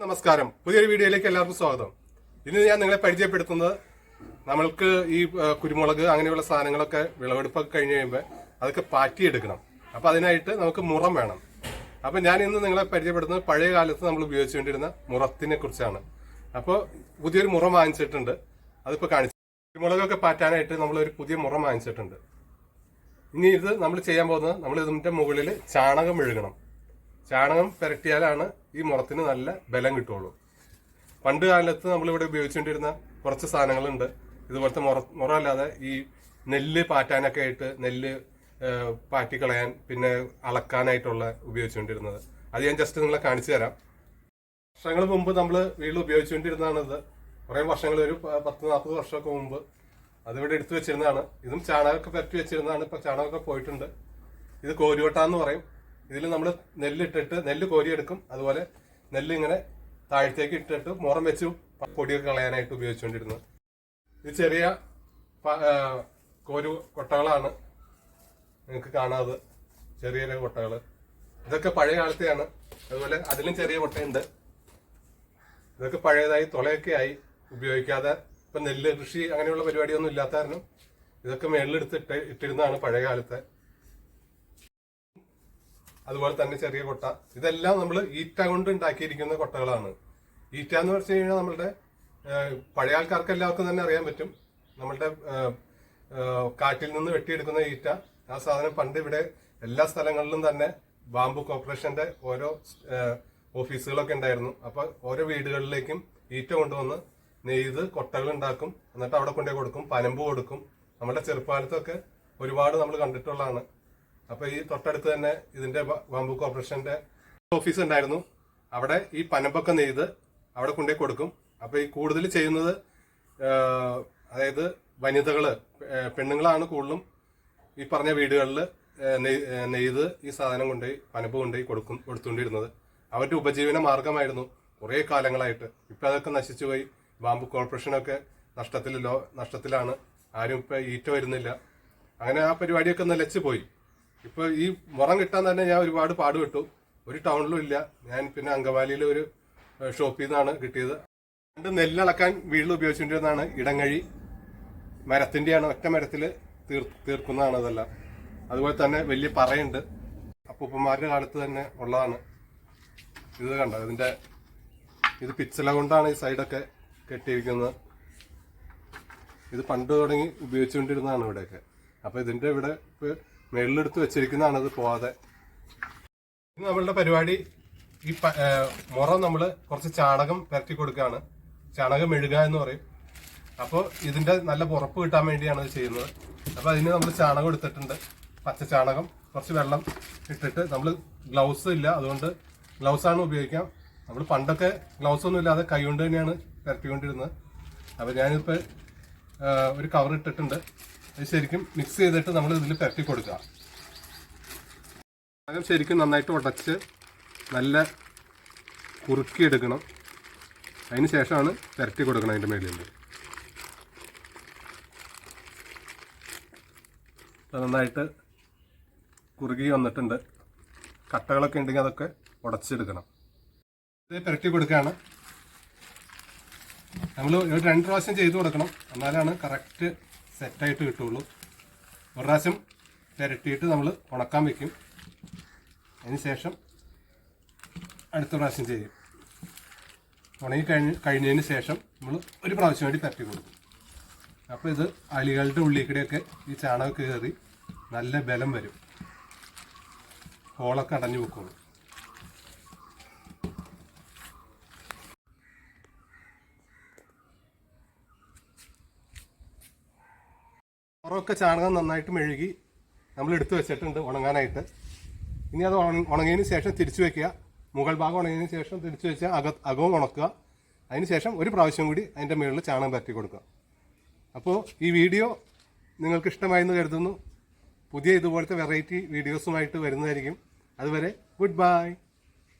നമസ്കാരം. പുതിയൊരു വീഡിയോയിലേക്ക് എല്ലാവർക്കും സ്വാഗതം. ഇന്ന് ഞാൻ നിങ്ങളെ പരിചയപ്പെടുത്തുന്നത് നമ്മൾക്ക് ഈ കുരുമുളക് അങ്ങനെയുള്ള സാധനങ്ങളൊക്കെ വിളവെടുപ്പൊക്കെ കഴിഞ്ഞ് കഴിയുമ്പോൾ അതൊക്കെ പാറ്റിയെടുക്കണം. അപ്പൊ അതിനായിട്ട് നമുക്ക് മുറം വേണം. അപ്പൊ ഞാൻ ഇന്ന് നിങ്ങളെ പരിചയപ്പെടുത്തുന്നത് പഴയ കാലത്ത് നമ്മൾ ഉപയോഗിച്ചുകൊണ്ടിരുന്ന മുറത്തിനെ കുറിച്ചാണ്. അപ്പോൾ പുതിയൊരു മുറം വാങ്ങിച്ചിട്ടുണ്ട്. അതിപ്പോൾ കാണിച്ചു കുരുമുളകൊക്കെ പാറ്റാനായിട്ട് നമ്മൾ ഒരു പുതിയ മുറം വാങ്ങിച്ചിട്ടുണ്ട്. ഇനി ഇത് നമ്മൾ ചെയ്യാൻ പോകുന്നത് നമ്മൾ ഇതിന്റെ മുകളിൽ ചാണകം മെഴുകണം. ചാണകം പുരട്ടിയാലാണ് ഈ മുളത്തിന് നല്ല ബലം കിട്ടുള്ളൂ പണ്ട് കാലത്ത് നമ്മളിവിടെ ഉപയോഗിച്ചുകൊണ്ടിരുന്ന കുറച്ച് സാധനങ്ങളുണ്ട്. ഇതുപോലത്തെ മുറ മുറ അല്ലാതെ ഈ നെല്ല് പാറ്റാനൊക്കെ ആയിട്ട് നെല്ല് പാറ്റിക്കളയാൻ പിന്നെ അളക്കാനായിട്ടുള്ള ഉപയോഗിച്ചുകൊണ്ടിരുന്നത്. അത് ഞാൻ ജസ്റ്റ് നിങ്ങളെ കാണിച്ചു തരാം. വർഷങ്ങൾ മുമ്പ് നമ്മൾ വീട്ടിൽ ഉപയോഗിച്ചുകൊണ്ടിരുന്നതാണ് ഇത് കുറേ വർഷങ്ങൾ ഒരു പത്ത് നാൽപ്പത് വർഷമൊക്കെ മുമ്പ് അതിവിടെ എടുത്തു വെച്ചിരുന്നതാണ്. ഇതും ചാണകമൊക്കെ പറ്റി വെച്ചിരുന്നതാണ്. ഇപ്പൊ ചാണകമൊക്കെ പോയിട്ടുണ്ട്. ഇത് കോരിവട്ടാന്ന് പറയും. ഇതിൽ നമ്മൾ നെല്ലിട്ടിട്ട് നെല്ല് കോരിയെടുക്കും. അതുപോലെ നെല്ല് ഇങ്ങനെ താഴത്തേക്ക് ഇട്ടിട്ട് മുറം വെച്ച് പൊടിയൊക്കെ കളയാനായിട്ട് ഉപയോഗിച്ചുകൊണ്ടിരുന്നത് ഇത് ചെറിയ കോരു കൊട്ടകളാണ് നിങ്ങൾക്ക് കാണാതെ ചെറിയ ചെറിയ കൊട്ടകൾ ഇതൊക്കെ പഴയ കാലത്തെയാണ്. അതുപോലെ അതിലും ചെറിയ കൊട്ടയുണ്ട്. ഇതൊക്കെ പഴയതായി തുളയൊക്കെ ആയി ഉപയോഗിക്കാതെ ഇപ്പം നെല്ല് കൃഷി അങ്ങനെയുള്ള പരിപാടിയൊന്നും ഇല്ലാത്ത കാരണം ഇതൊക്കെ മേളിലെടുത്ത് ഇട്ട് ഇട്ടിരുന്നതാണ് പഴയ കാലത്തെ അതുപോലെ തന്നെ ചെറിയ കൊട്ട. ഇതെല്ലാം നമ്മൾ ഈറ്റ കൊണ്ട് ഉണ്ടാക്കിയിരിക്കുന്ന കൊട്ടകളാണ്. ഈറ്റ എന്ന് വെച്ച് കഴിഞ്ഞാൽ നമ്മളുടെ പഴയ ആൾക്കാർക്ക് എല്ലാവർക്കും തന്നെ അറിയാൻ പറ്റും. നമ്മളുടെ കാറ്റിൽ നിന്ന് വെട്ടിയെടുക്കുന്ന ഈറ്റ. ആ സാധനം പണ്ട് ഇവിടെ എല്ലാ സ്ഥലങ്ങളിലും തന്നെ ബാംബു കോർപ്പറേഷന്റെ ഓരോ ഓഫീസുകളൊക്കെ ഉണ്ടായിരുന്നു. അപ്പൊ ഓരോ വീടുകളിലേക്കും ഈറ്റ കൊണ്ടുവന്ന് നെയ്ത് കൊട്ടകൾ ഉണ്ടാക്കും. എന്നിട്ട് അവിടെ കൊണ്ടുപോയി കൊടുക്കും. പനമ്പ് കൊടുക്കും. നമ്മുടെ ചെറുപ്പകാലത്തൊക്കെ ഒരുപാട് നമ്മൾ കണ്ടിട്ടുള്ളതാണ്. അപ്പൊ ഈ തൊട്ടടുത്ത് തന്നെ ഇതിന്റെ വാമ്പു കോർപ്പറേഷന്റെ ഓഫീസ് ഉണ്ടായിരുന്നു. അവിടെ ഈ പനമ്പൊക്കെ നെയ്ത് അവിടെ കൊണ്ടേ കൊടുക്കും. അപ്പൊ ഈ കൂടുതൽ ചെയ്യുന്നത് അതായത് വനിതകൾ പെണ്ണുങ്ങളാണ് കൂടുതലും ഈ പറഞ്ഞ വീടുകളിൽ നെയ്ത് ഈ സാധനം കൊണ്ടുപോയി പനമ്പ് കൊണ്ടുപോയി കൊടുക്കും കൊടുത്തുകൊണ്ടിരുന്നത്. അവരുടെ ഉപജീവന മാർഗമായിരുന്നു കുറേ കാലങ്ങളായിട്ട്. ഇപ്പൊ അതൊക്കെ നശിച്ചു നശിച്ചുപോയി ബാമ്പു കോർപ്പറേഷനൊക്കെ നഷ്ടത്തിലല്ലോ നഷ്ടത്തിലാണ്. ആരും ഇപ്പൊ ഈറ്റ വരുന്നില്ല. അങ്ങനെ ആ പരിപാടിയൊക്കെ നിലച്ചു പോയി. ഇപ്പൊ ഈ മുറം കിട്ടാൻ തന്നെ ഞാൻ ഒരുപാട് പാടുപെട്ടു. ഒരു ടൗണിലും ഇല്ല. ഞാൻ പിന്നെ അങ്കമാലിയിലെ ഒരു ഷോപ്പിൽ നിന്നാണ് കിട്ടിയത്. രണ്ട് നെല്ലിളക്കാൻ വീട്ടിൽ ഉപയോഗിച്ചുകൊണ്ടിരുന്നതാണ് ഇടങ്ങഴി. മരത്തിന്റെയാണ് ഒറ്റ മരത്തിൽ തീർ തീർക്കുന്നതാണ് അതെല്ലാം. അതുപോലെ തന്നെ വലിയ പറയുണ്ട്. അപ്പൂപ്പന്മാരുടെ കാലത്ത് തന്നെ ഉള്ളതാണ്. ഇത് കണ്ടോ? ഇതിന്റെ ഇത് പിച്ചല കൊണ്ടാണ് ഈ സൈഡൊക്കെ കെട്ടിയിരിക്കുന്നത്. ഇത് പണ്ട് തുടങ്ങി ഉപയോഗിച്ചുകൊണ്ടിരുന്നതാണ് ഇവിടെയൊക്കെ. അപ്പോൾ ഇതിന്റെ ഇവിടെ ഇപ്പൊ മേളിലെടുത്ത് വെച്ചിരിക്കുന്നതാണ് അത് പോവാതെ. നമ്മളുടെ പരിപാടി ഈ മുറ നമ്മൾ കുറച്ച് ചാണകം പരത്തി കൊടുക്കുകയാണ്. ചാണകം മെഴുക എന്ന് പറയും. അപ്പോൾ ഇതിന്റെ നല്ല പുറപ്പ് കിട്ടാൻ വേണ്ടിയാണ് ഇത് ചെയ്യുന്നത്. അപ്പോൾ അതിന് നമ്മൾ ചാണകം എടുത്തിട്ടുണ്ട്. പച്ച ചാണകം കുറച്ച് വെള്ളം ഇട്ടിട്ട് നമ്മൾ ഗ്ലൗസ് ഇല്ല അതുകൊണ്ട് ഗ്ലൗസാണ് ഉപയോഗിക്കാം. നമ്മൾ പണ്ടൊക്കെ ഗ്ലൗസ് ഒന്നും ഇല്ലാതെ കൈ കൊണ്ട് തന്നെയാണ് പരത്തിക്കൊണ്ടിരുന്നത് അപ്പോൾ ഞാനിപ്പോൾ ഒരു കവർ ഇട്ടിട്ടുണ്ട്. ശരിക്കും മിക്സ് ചെയ്തിട്ട് നമ്മൾ ഇതിൽ പെരട്ടി കൊടുക്കുക. ആദ്യം ശരിക്കും നന്നായിട്ട് ഉടച്ച് നല്ല കുറുക്കിയെടുക്കണം അതിന് ശേഷമാണ് പെരട്ടി കൊടുക്കണം അതിന്റെ മേലിൽ നിന്ന് നന്നായിട്ട് കുറുകി വന്നിട്ടുണ്ട്. കട്ടകളൊക്കെ ഉണ്ടെങ്കിൽ അതൊക്കെ ഉടച്ചെടുക്കണം. ഇത് പുരട്ടി കൊടുക്കുകയാണ്. നമ്മൾ ഒരു രണ്ട് പ്രാവശ്യം ചെയ്തു കൊടുക്കണം. എന്നാലാണ് കറക്റ്റ് സെറ്റായിട്ട് കിട്ടുള്ളൂ. ഒരു പ്രാവശ്യം പുരട്ടിയിട്ട് നമ്മൾ ഉണക്കാൻ വെക്കും. അതിന് ശേഷം അടുത്ത പ്രാവശ്യം ചെയ്യും. ഉണങ്ങി കഴിഞ്ഞ് കഴിഞ്ഞതിന് ശേഷം നമ്മൾ ഒരു പ്രാവശ്യം വേണ്ടി പരട്ടി കൊടുക്കും. അപ്പോൾ ഇത് അലികളുടെ ഉള്ളിൽ ഈ ചാണകം കയറി നല്ല ബലം വരും. ഹോളൊക്കെ അടഞ്ഞു വെക്കുള്ളൂ പുറമൊക്കെ ചാണകം നന്നായിട്ട് മെഴുകി നമ്മൾ എടുത്തു വെച്ചിട്ടുണ്ട് ഉണങ്ങാനായിട്ട്. ഇനി അത് ഉണ- ഉണങ്ങിയതിന് ശേഷം തിരിച്ചു വെക്കുക. മുകൾ ഭാഗം ഉണങ്ങിയതിന് ശേഷം തിരിച്ചു വെച്ചാൽ അക അകവും ഉണക്കുക. അതിന് ശേഷം ഒരു പ്രാവശ്യം കൂടി അതിന്റെ മുകളിൽ ചാണകം പറ്റി കൊടുക്കുക. അപ്പോൾ ഈ വീഡിയോ നിങ്ങൾക്ക് ഇഷ്ടമായെന്ന് കരുതുന്നു. പുതിയ ഇതുപോലത്തെ വെറൈറ്റി വീഡിയോസുമായിട്ട് വരുന്നതായിരിക്കും. അതുവരെ ഗുഡ് ബൈ.